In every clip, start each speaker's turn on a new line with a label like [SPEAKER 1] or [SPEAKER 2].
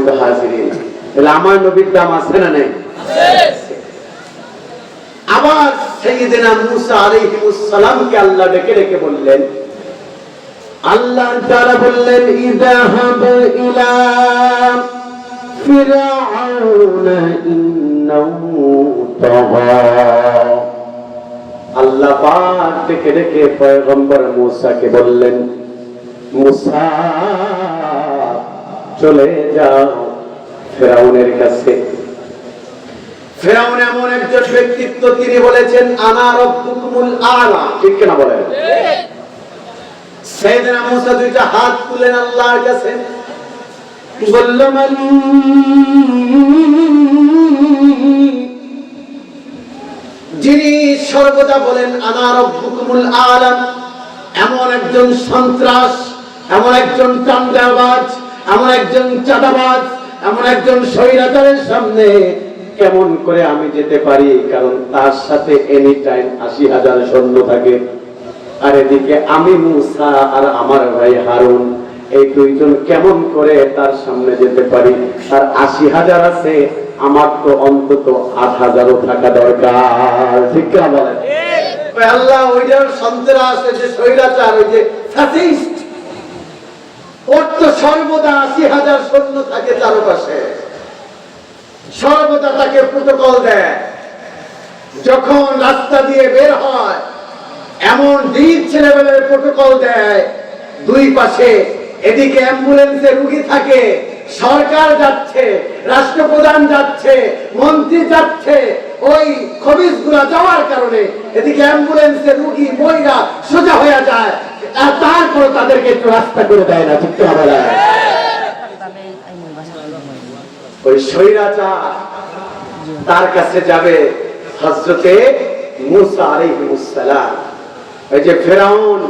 [SPEAKER 1] সম্মানিত হাজিরিন। তাহলে আমার নবীর দাম আছে না নেই? আবার মুসা আলাইহিস সালামকে আল্লাহ ডেকে ডেকে বললেন, আল্লাহ তাআলা বললেন ইযাহাব ইলা ফিরআউন ইন্নাহু তাগা। আল্লাহ পাক ডেকে ডেকে পয়গম্বর মুসাকে বললেন, মুসা চলে যাও ফেরাউনের কাছে। ফেরাউন এমন একজন ব্যক্তিত্ব তিনি বলেছেন আনা রব্বুকুমুল আলা। ঠিক কিনা বলেন? সাইয়েদনা মুসা দুইটা হাত তুলেন আল্লাহর কাছে। যিনি সর্বদা বলেন আনা রব্বুকুমুল আলাম এমন একজন সন্ত্রাস এমন একজন চান্দাবাজ এমন একজন চাঁদাবাজ, এমন একজন স্বৈরাচারের সামনে কেমন করে আমি যেতে পারি? কারণ তার সাথে এনি টাইম আশি হাজার সৈন্য থাকে। আর এদিকে আমি মুসা আর আমার ভাই হারুন, এই দুইজন কেমন করে তার সামনে যেতে পারি? আর আশি হাজার আছে, আমার তো অন্তত আট হাজারও থাকা দরকার। ঠিক বলেন? ওই আল্লাহ ওইটার সন্ত্রাস, ওই যে স্বৈরাচার, ওই যে ওর সর্বদা আশি হাজার সৈন্য থাকে চারপাশে। সর্বদা তাকে প্রোটোকল দেয়। যখন রাস্তা দিয়ে বের হয়, এমন ডিপ ছেলেবেলের প্রোটোকল দেয়, দুই পাশে এদিকে অ্যাম্বুলেন্সে রুগী থাকে, সরকার যাচ্ছে, রাষ্ট্রপ্রধান যাচ্ছে, মন্ত্রী যাচ্ছে, ওই খবিসগুলা যাওয়ার কারণে এদিকে অ্যাম্বুলেন্সে রুগী, মহিলা সোজা হয়ে যায় আর তারপর তাদেরকে একটু রাস্তা করে দেয় না, ঠিক কিনা বলেন? ওই স্বৈরাচার তার কাছে যাবে হজরতে মুসা আলাইহিস সালাম ওই যে ফেরাউন,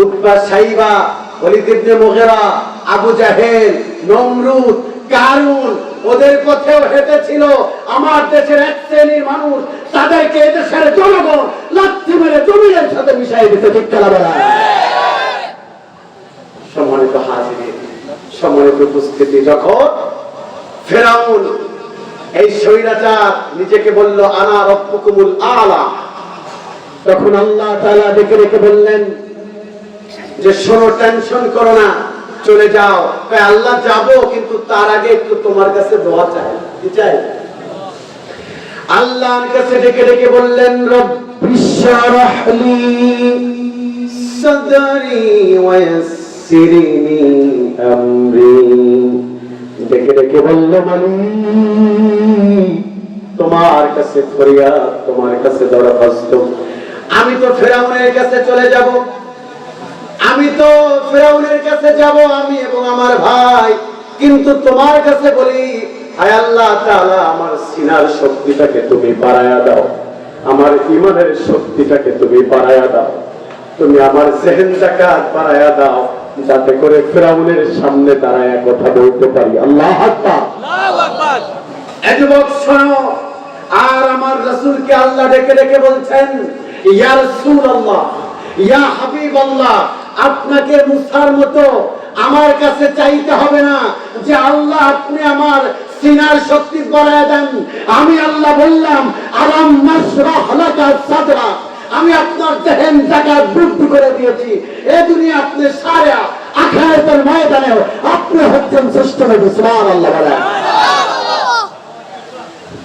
[SPEAKER 1] উতবা, সাইবা, ওলিদ ইবনে মুগিরা, আবু জাহেল, নমরুদ কারুন ওদের পথেও হেঁটেছিল। আমার দেশের এক শ্রেণির মানুষ, তাদেরকে এদেশের জনগণ লাথি মেরে জমিনের সাথে মিশাই দিতে ঠিক খেলা বেড়া। সম্মানিত হাজির সম্মানিত উপস্থিতি, যখন ফেরাউন এই স্বৈরাচার নিজেকে বলল, আনা রব্বুকুমুল আলা। তখন আল্লাহ তাআলা ডেকে ডেকে বললেন যে, শোনো, টেনশন করো না। চলে যাও। কয়, আল্লাহ যাব, কিন্তু তার আগে একটু তোমার কাছে দোয়া চাই। চাই? আল্লাহর কাছে ডেকে ডেকে বললেন রব্বিশরাহ লি সাদরি ওয়াসসিরনি আমরি। ডেকে ডেকে বলল তোমার কাছে ফরিয়াদ, তোমার কাছে দরখাস্ত। আমি তো ফেরাউনের কাছে চলে যাব। আমি তো ফেরাউনের কাছে যাব আমি এবং আমার ভাই। কিন্তু তোমার কাছে বলি আয় আল্লাহ তাআলা আমার সিনার শক্তিটাকে তুমি বাড়ায়া দাও। আমার ইমানের শক্তিটাকে তুমি বাড়ায়া দাও। তুমি আমার জেহেন জাকাত বাড়ায়া দাও যাতে করে ফেরাউনের সামনে দাঁড়ায় কথা বলতে পারি। আল্লাহ যুবক শোনো আর আমার রাসূলকে আল্লাহ ডেকে ডেকে বলছেন ইয়া রাসূলুল্লাহ ইয়া হাবিবাল্লাহ আপনাকে মুসার মতো আমার কাছে চাইতে হবে না যে আল্লাহ আপনি আমার সিনার শক্তি বাড়ায় দেন। আমি আল্লাহ বললাম আলাম লাকা সাদরা। আমি আপনার দেহেন জায়গা বুদ্ধি করে দিয়েছি। এ দুনিয়া আপনি সারা আখায়াতের ময়দানে আপনি হচ্ছেন শ্রেষ্ঠ নবী সুবহানাল্লাহ বলেন।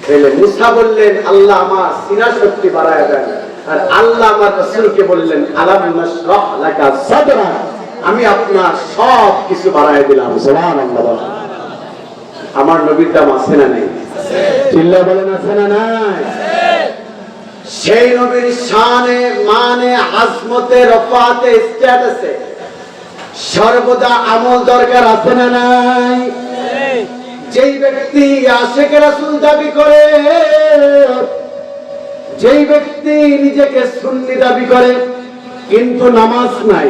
[SPEAKER 1] তাহলে মুসা বললেন আল্লাহ আমার সিনা শক্তি বাড়ায় দেন। আর আল্লাহ আমার রাসূলকে বললেন, আলাম নাশরাহ লাকা সাদরা? আমি আপনার সব কিছু বাড়ায় দিলাম। সুবহানাল্লাহ। আমার নবীর দাম আছে না নেই? চিল্লা বলেন, আছে না নাই? সেই নবীর শানে মানে আজমতে, রফাতে, স্ট্যাটাসে সর্বদা আমল দরকার আছে না নাই? যেই ব্যক্তি আশেকে রাসূল দাবি করে যেই ব্যক্তি নিজেকে সুন্নি দাবি করে, কিন্তু নামাজ নাই,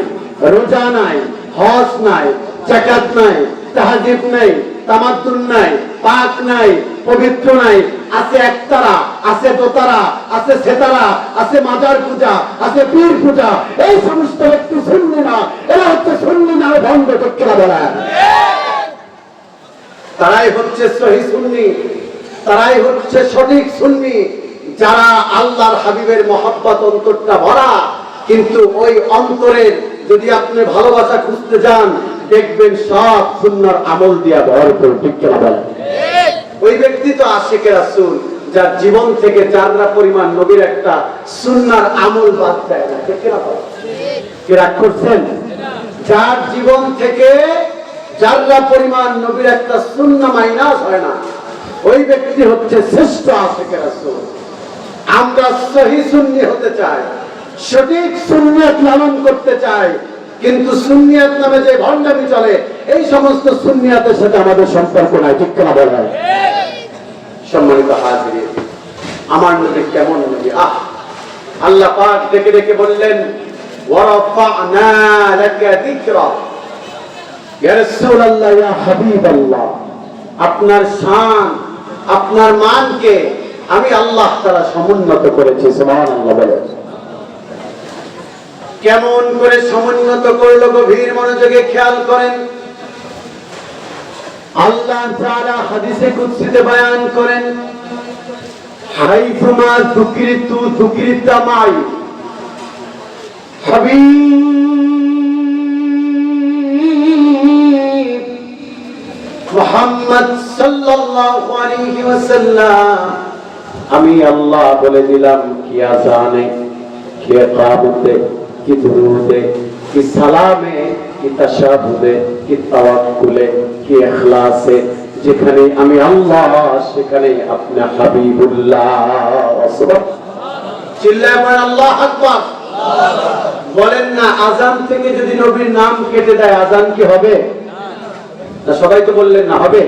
[SPEAKER 1] রোজা নাই, হজ নাই জাকাত নাই তাহাজিব নাই, তামাদ্দুন নাই, পাক নাই, পবিত্র নাই, আছে একতারা, আছে দোতারা, আছে সেতারা, আছে মাজার পূজা, আছে পীর পূজা, এই সমস্ত ব্যক্তি শুনলি না, এরা হচ্ছে শুনলি না ভঙ্গ চক্ষরা বলা তারাই হচ্ছে সহি সুন্নি, তারাই হচ্ছে সঠিক সুন্নি যারা আল্লাহর হাবিবের মহাব্বত অন্তরটা ভরা, কিন্তু ওই অন্তরের যদি আপনি ভালোবাসা খুঁজতে যান, দেখবেন সব সুন্নার আমল দিয়া ভরপুর ঠিক ওই ব্যক্তি তো আশেকের রাসূল, যার জীবন থেকে যাররা পরিমাণ নবীর একটা সুন্নার আমল বাদ দেয় না করছেন? যার জীবন থেকে যাররা পরিমাণ নবীর একটা সুন্না মাইনাস হয় না। ওই ব্যক্তি হচ্ছে শ্রেষ্ঠ আশেকের রাসূল। আমরা সহি সুন্নি হতে চাই, সঠিক সুন্নিয়ত লালন করতে চাই, কিন্তু সুন্নিয়ত নামে যে ভণ্ডামি চলে, এই সমস্ত সুন্নিয়াতের সাথে আমাদের সম্পর্ক নাই, ঠিক কেনা বলা হয় সম্মানিত হাজির আমার নবী কেমন নবী? আহ! আল্লাহ পাক ডেকে ডেকে বললেন আপনার শান, আপনার মানকে আমি আল্লাহ তাআলা সমুন্নত করেছি, সুবহানাল্লাহ বলে কেমন করে সমুন্নত করল গভীর মনোযোগে খেয়াল করেন? আল্লাহ তাআলা হাদিসে বয়ান করেন মাই। সাল্লাল্লাহু আলাইহি ওয়াসাল্লাম আমি আল্লাহ বলে দিলাম কি আজানে কি কাবুতে কি দুরুদে কি সালামে কি তাশাহুদে কি তাওয়াক্কুলে কি ইখলাসে যেখানে আমি আল্লাহ সেখানে আপনি হাবিবুল্লাহ। চিল্লায় বলেন আল্লাহ আকবার। বলেন না আজান থেকে যদি নবীর নাম কেটে দেয় আজান কি হবে? না সবাই তো বললেন না হবে।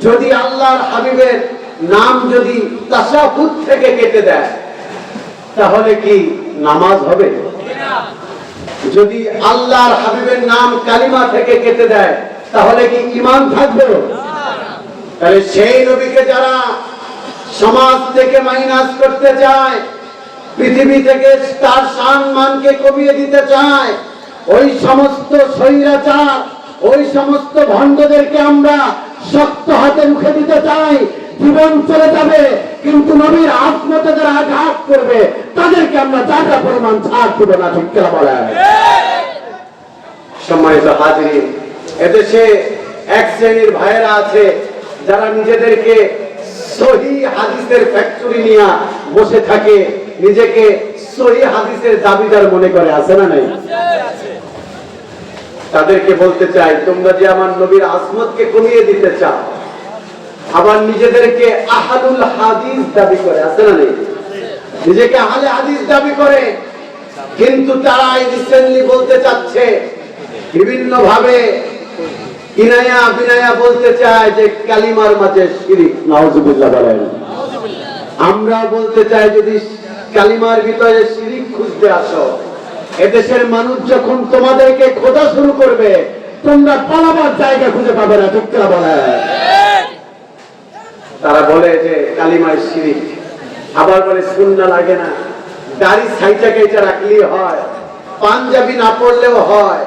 [SPEAKER 1] যদি আল্লাহর হাবিবের নাম যদি তাসাহুদ থেকে কেটে দেয়, তাহলে কি নামাজ হবে? যদি আল্লাহর হাবিবের নাম কালিমা থেকে কেটে দেয়, তাহলে কি ইমান থাকবে? তাহলে সেই নবীকে যারা সমাজ থেকে মাইনাস করতে চায়, পৃথিবী থেকে তার সম্মানকে কমিয়ে দিতে চায়, ওই সমস্ত স্বৈরাচার, ওই সমস্ত ভণ্ডদেরকে আমরা শক্ত হাতে মুখে দিতে চাই জীবন চলে যাবে, কিন্তু নবীর আত্মতে যারা আঘাত করবে, তাদেরকে আমরা জায়গা পরিমাণ ছাড় দেবো না, ঠিক কিনা বলে সম্মানিত হাজির এদেশে এক শ্রেণির ভাইয়েরা আছে, যারা নিজেদেরকে সহি হাদিসের ফ্যাক্টরি নিয়ে বসে থাকে, নিজেকে সহি হাদিসের দাবিদার মনে করে, আছে না নাই? তাদেরকে বলতে চাই, তোমরা যে আমার নবীর আসমতকে কমিয়ে দিতে চাও আবার নিজেদেরকে আহাদুল হাদিস দাবি করে, আছে না নেই? নিজেকে আহলে হাদিস দাবি করে, কিন্তু তারা রিসেন্টলি বলতে চাচ্ছে বিভিন্ন ভাবে ইনায়া বিনায়া বলতে চায় যে কালিমার মাঝে শিরিক। নাউজুবিল্লাহ বলেন। আমরা বলতে চাই যদি কালিমার ভিতরে শিরিক খুঁজতে আসো, এদেশের মানুষ যখন তোমাদেরকে খোঁজা শুরু করবে, তোমরা পালাবার জায়গা খুঁজে পাবে না, ঠিক বলে তারা বলে যে, কালিমায় শিরিক। আবার বলে, সুন্না লাগে না। দাড়ি সাইটা কেটে রাখলেই হয়। পাঞ্জাবি না পড়লেও হয়।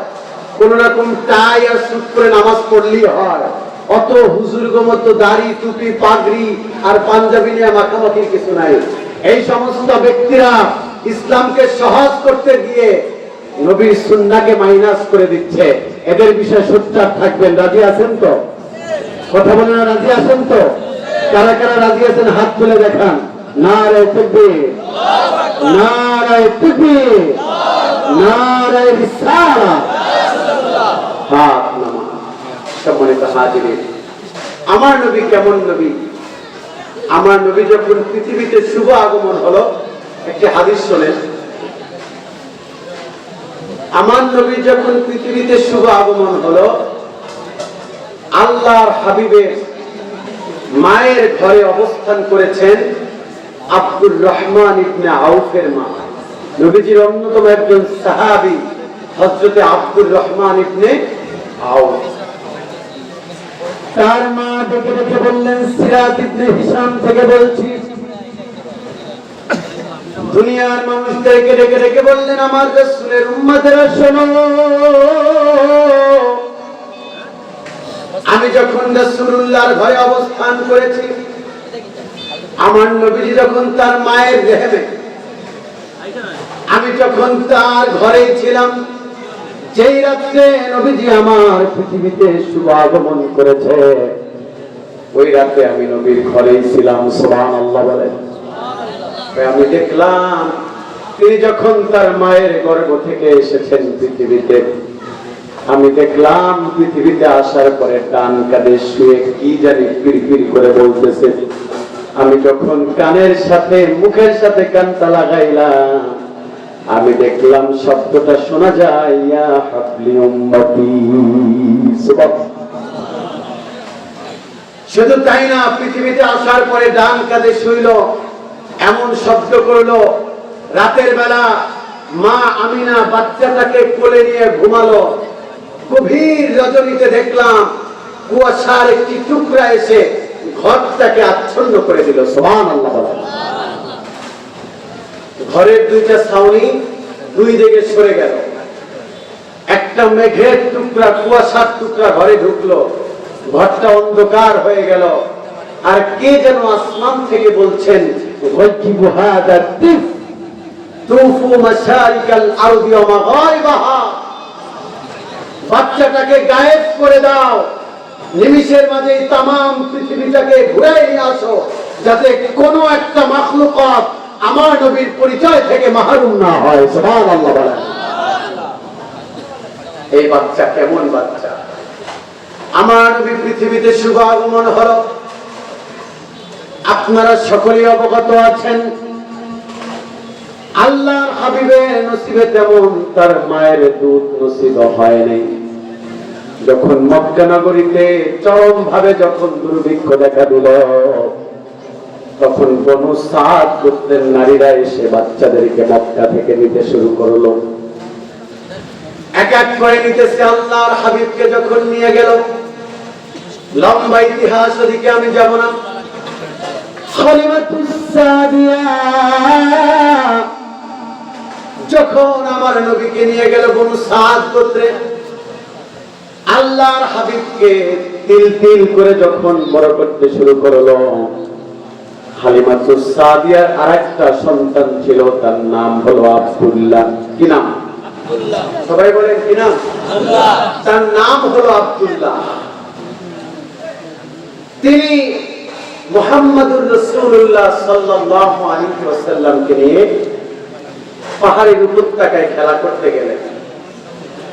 [SPEAKER 1] কোন রকম টাই আর সুট করে নামাজ পড়লেই হয়। অত হুজুর মতো দাড়ি, টুপি, পাগড়ি আর পাঞ্জাবি নিয়ে মাখামাখির কিছু নাই। এই সমস্ত ব্যক্তিরা ইসলামকে সহজ করতে গিয়ে নবীর সুন্নাকে মাইনাস করে দিচ্ছে। এদের বিষয়ে সোচ্চার থাকবেন। রাজি আছেন তো? কথা বলে না, রাজি আছেন তো? কারা কারা রাজি আছেন, হাত তুলে দেখান। নারায় তকবীর। নারায় তকবীর। নারায় আমার নবী কেমন নবী? আমার নবী যখন পৃথিবীতে শুভ আগমন হলো, একটি হাদিস শোনেন। আমার নবী যখন পৃথিবীতে শুভ আগমন হলো, আল্লাহর হাবিবের মায়ের ঘরে অবস্থান করেছেন আব্দুর রহমান ইবনে আউফের মা। নবীজির অন্যতম একজন সাহাবী হযরতে আব্দুর রহমান ইবনে আউফ। তার মা ডেকে ডেকে বললেন, সিরাত ইবনে হিশাম থেকে বলছি। দুনিয়ার মানুষদেরকে ডেকে ডেকে বললেন, আমার রাসূলের উম্মতেরা শোনো। যখন ঘরে অবস্থান করেছি। আমার নবীজি যখন তার মায়ের রেহেমে আমি যখন তার ঘরে ছিলাম, যেই রাত্রে নবীজি আমার পৃথিবীতে শুভ আগমন করেছে, ওই রাতে আমি নবীর ঘরেই ছিলাম সুবহান আল্লাহ তাই আমি দেখলাম, তিনি যখন তার মায়ের গর্ভ থেকে এসেছেন পৃথিবীতে আমি দেখলাম পৃথিবীতে আসার পরে ডান কাঁধে শুয়ে কি জানি পিড়পিড় করে বলতেছে। আমি যখন কানের সাথে, মুখের সাথে কানটা লাগাইলাম, আমি দেখলাম শব্দটা শোনা যায় শুধু তাই না, পৃথিবীতে আসার পরে ডান কাঁধে শুইল, এমন শব্দ করল, রাতের বেলা মা আমিনা বাচ্চাটাকে কোলে নিয়ে ঘুমালো। গভীর রজনীতে দেখলাম কুয়াশার একটি টুকরা এসে ঘরটাকে আচ্ছন্ন করে দিল। আল্লাহ ঘরের দুইটা ছাউনি দুই দিকে সরে গেল। একটা মেঘের টুকরা, কুয়াশার টুকরা ঘরে ঢুকলো। ঘরটা অন্ধকার হয়ে গেল। আর কে যেন আসমান থেকে বলছেন তিফ মাশারিকাল আরদি ওয়া মাগারিবাহা। বাচ্চাটাকে গায়েব করে দাও। নিমিষের মাঝে তাম পৃথিবীটাকে ঘুরে নিয়ে আসো, যাতে কোনো একটা মাখলুকাত আমার নবীর পরিচয় থেকে মাহরুম না হয়। সুবহানাল্লাহ বলেন। এই বাচ্চা কেমন বাচ্চা? আমার নবী পৃথিবীতে শুভ আগমন হলো আপনারা সকলেই অবগত আছেন, আল্লাহর হাবিবের নসিবে তেমন তার মায়ের দুধ নসিব হয় নাই। যখন মক্কা নগরীতে চরম ভাবে যখন দুর্ভিক্ষ দেখা দিল, তখন কোন সাত গোত্রের নারীরা এসে বাচ্চাদেরকে মক্কা থেকে নিতে শুরু করল। এক এক করে নিতেছে আল্লাহর হাবিবকে যখন নিয়ে গেল। লম্বা ইতিহাস ওদিকে আমি যাব না। যখন আমার নবীকে নিয়ে গেল বনু সাদ গোত্রে আল্লাহর হাবিবকে তিল তিল করে যখন বড় করতে শুরু করল হালিমাতুস সাদিয়ার আরেকটা সন্তান ছিল তার নাম হলো আব্দুল্লাহ। কি নাম? সবাই বলেন কি নাম? তার নাম হলো আব্দুল্লাহ। তিনি মোহাম্মদুর রসুল্লাহ সাল্লাল্লাহু আলাইহি ওয়াসাল্লামকে নিয়ে পাহাড়ের উপত্যকায় খেলা করতে গেলেন।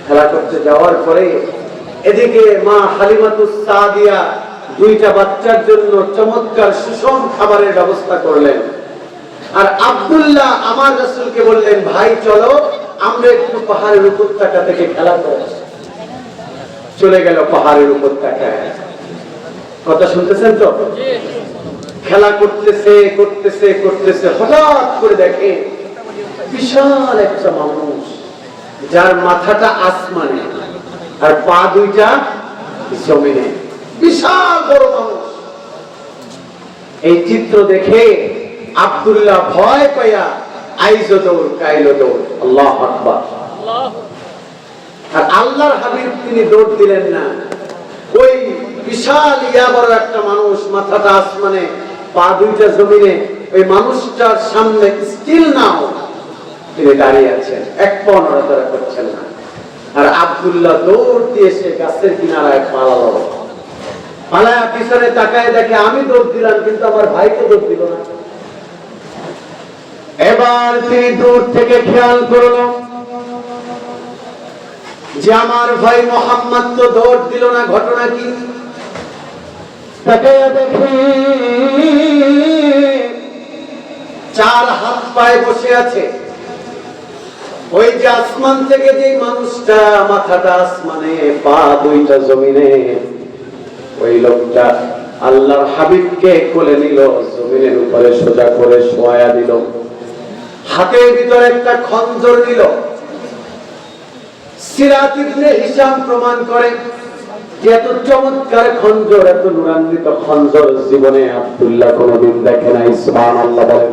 [SPEAKER 1] খেলা করতে যাওয়ার পরে এদিকে মা হালিমাতুস সাদিয়া দুইটা বাচ্চার জন্য চমৎকার সুষম খাবারের ব্যবস্থা করলেন। আর আব্দুল্লাহ আমার রাসূলকে বললেন ভাই চলো আমরা একটু পাহাড়ের উপত্যকা থেকে খেলা করব। চলে গেল পাহাড়ের উপত্যকায়। কথা শুনতেছেন তো? খেলা করতেছে করতেছে করতেছে হঠাৎ করে দেখে বিশাল একটা মানুষ যার মাথাটা আসমানে আর পা দুইটা জমিনে। বিশাল বড় মানুষ। এই চিত্র দেখে আব্দুল্লাহ ভয় পাইয়া দৌড় দৌড়। আল্লাহ আকবার। আর আল্লাহর হাবিব তিনি দৌড় দিলেন না। ওই বিশাল একটা মানুষ মাথাটা আসমানে, পা দুইটা জমিনে, ওই মানুষটার সামনে স্টিল নাও তিনি দাঁড়িয়ে আছেন। এক পা নড়াচড়া করছেন না। আর আব্দুল্লাহ দৌড় দিয়ে সে গাছের কিনারায় পালালো। পালায়া পিছনে তাকায় দেখে আমি দৌড় দিলাম, কিন্তু আমার ভাইকে দৌড় দিল না। এবার তিনি দূর থেকে খেয়াল করল যে আমার ভাই মোহাম্মদ তো দৌড় দিল না, ঘটনা কি? চার হাত পায়ে বসে আছে। ওই যে আসমান থেকে যে মানুষটা মাথাটা আসমানে, পা দুইটা জমিনে, ওই লোকটা আল্লাহর হাবিবকে কোলে নিল, জমিনের উপরে সোজা করে শোয়া দিল। হাতের ভিতরে একটা খঞ্জর নিল সিরাত ইবনে হিসাম প্রমাণ করে যে এত চমৎকার খঞ্জর, এত নুরান্বিত খঞ্জর জীবনে আব্দুল্লাহ কোনদিন দেখে নাই, সুবহানাল্লাহ বলেন।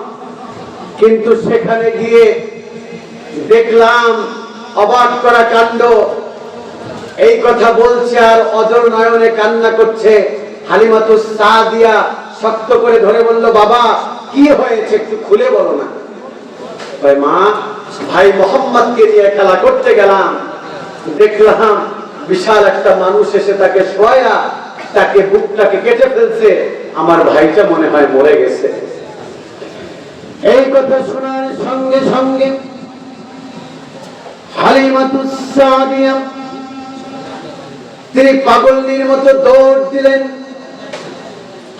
[SPEAKER 1] কিন্তু সেখানে গিয়ে দেখলাম অবাক করা কাণ্ড। এই কথা বলছে আর অজর নয়নে কান্না করছে। হালিমাতুস সাদিয়া শক্ত করে ধরে বলল বাবা কি হয়েছে একটু খুলে বলো না। কয়, মা ভাই মোহাম্মদকে নিয়ে খেলা করতে গেলাম। দেখলাম বিশাল একটা মানুষ এসে তাকে শোয়া তাকে বুকটাকে কেটে ফেলছে। আমার ভাইটা মনে হয় মরে গেছে। এই কথা শোনার সঙ্গে সঙ্গে তিনি পাগলনির মতো দৌড় দিলেন।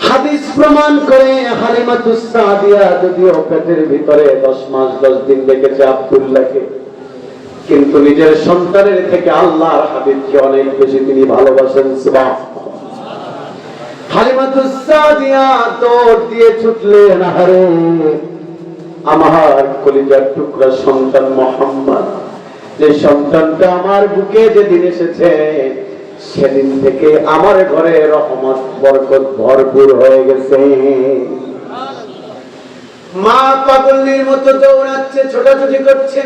[SPEAKER 1] হাদিস প্রমাণ করে হালিমাতুস সাদিয়া যদিও পেটের ভিতরে দশ মাস, দশ দিন দেখেছে কিন্তু নিজের সন্তানের থেকে আল্লাহর হাবিবকে অনেক বেশি তিনি ভালোবাসেন সুবহান হালিমাতুস দৌড় দিয়ে ছুটলেন, আহারে! আমার কলিজার টুকরা সন্তান মোহাম্মদ। যে সন্তানটা আমার বুকে যেদিন এসেছে, সেদিন থেকে আমার ঘরে রহমত, বরকত ভরপুর হয়ে গেছে। মা পাগলের মতো দৌড়াচ্ছে, ছোটাছুটি করছে।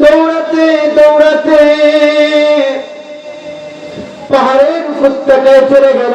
[SPEAKER 1] দৌড়াতে দৌড়াতে পাহাড়ের উপত্যকায় চলে গেল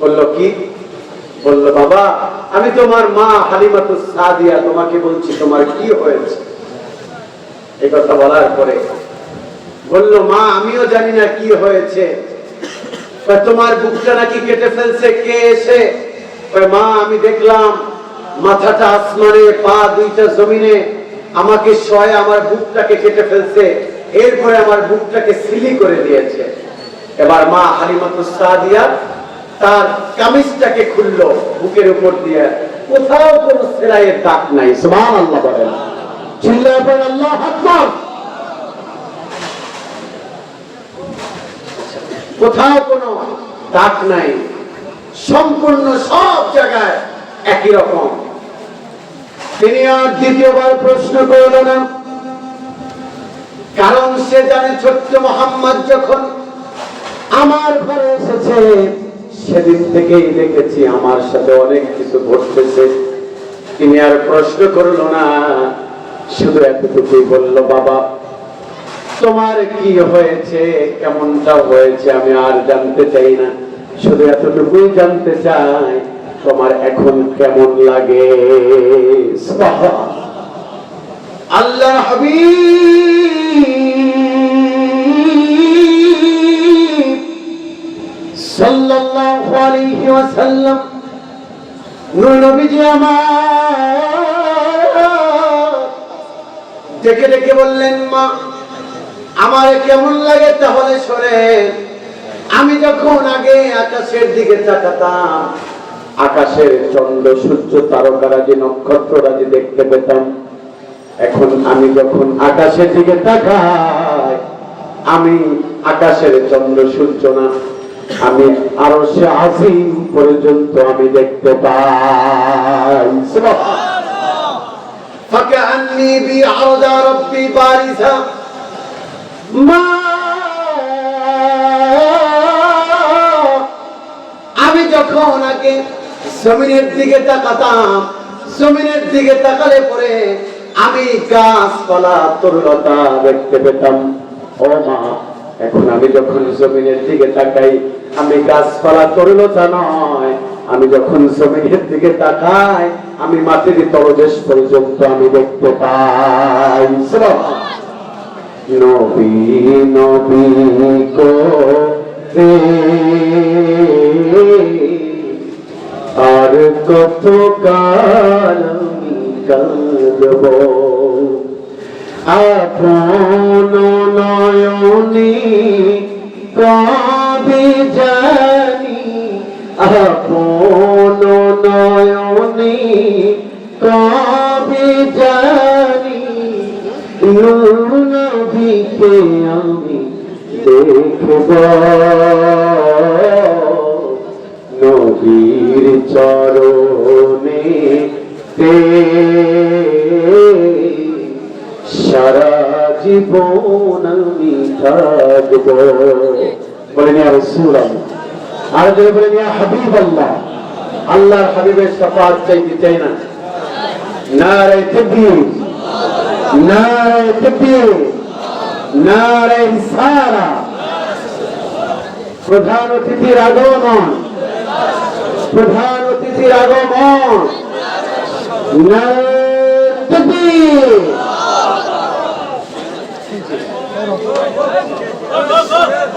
[SPEAKER 1] বলল কি? বলল, বাবা, আমি তোমার মা হালিমাতু সাদিয়া, তোমাকে বলছি, তোমার কি হয়েছে? এই কথা বলার পরে বলল, মা, আমিও জানি না কি হয়েছে। তোমার বুকটা নাকি কেটে ফেলছে? কে এসে? মা, আমি দেখলাম মাথাটা আসমানে, পা দুইটা জমিনে, আমাকে শয়ে আমার বুকটাকে কেটে ফেলছে, এরপরে আমার বুকটাকে সিলি করে দিয়েছে। এবার মা হালিমাতু সাদিয়া তার কামিজটাকে খুললো বুকের উপর দিয়ে। কোথাও কোনো সেলাইয়ের দাগ নাই, সুবহানাল্লাহ বলেন। চিল্লায় পড়ে আল্লাহ আকবার। কোথাও দাগ নাই, সম্পূর্ণ সব জায়গায় একই রকম। তিনি আর দ্বিতীয়বার প্রশ্ন করল না, কারণ সে জানে ছোট্ট মোহাম্মদ যখন আমার ঘরে এসেছে সেদিন থেকেই দেখেছি আমার সাথে অনেক কিছু ঘটতেছে। তিনি আর প্রশ্ন করল না, শুধু এতটুকুই বলল, বাবা, তোমার কি হয়েছে? কেমনটা হয়েছে? আমি আর জানতে চাই না। শুধু এতটুকুই জানতে চাই, তোমার এখন কেমন লাগে? আল্লাহ হাবিব! আলাইহি ওয়াসাল্লাম বললেন, মা কেমন লাগে তাহলে আমি যখন আগে আকাশের দিকে তাকাতাম, আকাশের চন্দ্র, সূর্য তারকারাজি নক্ষত্ররাজি দেখতে পেতাম, এখন আমি যখন আকাশের দিকে তাকাই, আমি আকাশের চন্দ্র, সূর্য না আমি আরো সে আজিম পর্যন্ত আমি দেখতে পাই সুবহানাল্লাহ। فكأني بعرض ربي بارزا মা আমি যখন আগে জমিনের দিকে তাকাতাম জমিনের দিকে তাকালে পরে আমি গাছপালা তরুলতা দেখতে পেতাম ও মা এখন আমি যখন জমিনের দিকে তাকাই, আমি গাছপালা তরুলতা নয় আমি যখন জমিনের দিকে তাকাই, আমি মাটির তলদেশ পর্যন্ত আমি দেখতে পাই। নবী নবী কো আর কত কাল সারা জীবন আমি থাকব বলেন ইয়া রাসূলুল্লাহ আর যদি বলেন ইয়া হাবিবাল্লাহ আল্লাহর হাবিবের শাফাত চাইতে চাই না নারে তাকবীর নারে তাকবীর নারে ইসারা প্রধান অতিথির আগমন প্রধান অতিথির আগমন নারে তাকবীর Allah Allah